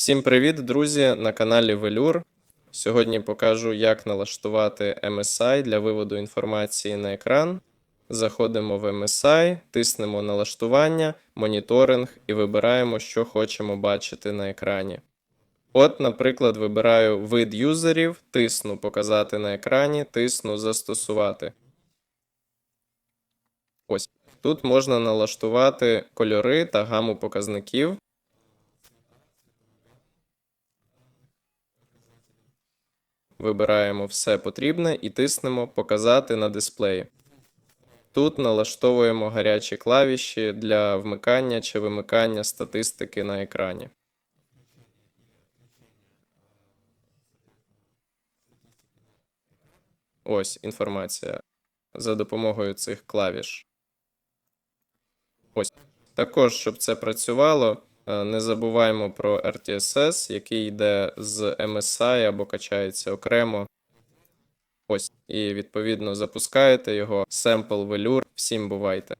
Всім привіт, друзі! На каналі Velour. Сьогодні покажу, як налаштувати MSI для виводу інформації на екран. Заходимо в MSI, тиснемо налаштування, моніторинг і вибираємо, що хочемо бачити на екрані. От, наприклад, вибираю вид юзерів, тисну Показати на екрані, тисну Застосувати. Ось. Тут можна налаштувати кольори та гаму показників. Вибираємо все потрібне і тиснемо Показати на дисплеї. Тут налаштовуємо гарячі клавіші для вмикання чи вимикання статистики на екрані. Ось інформація за допомогою цих клавіш. Ось. Також, щоб це працювало, не забуваємо про RTSS, який йде з MSI або качається окремо. Ось. І відповідно запускаєте його. Sample велюр. Всім бувайте!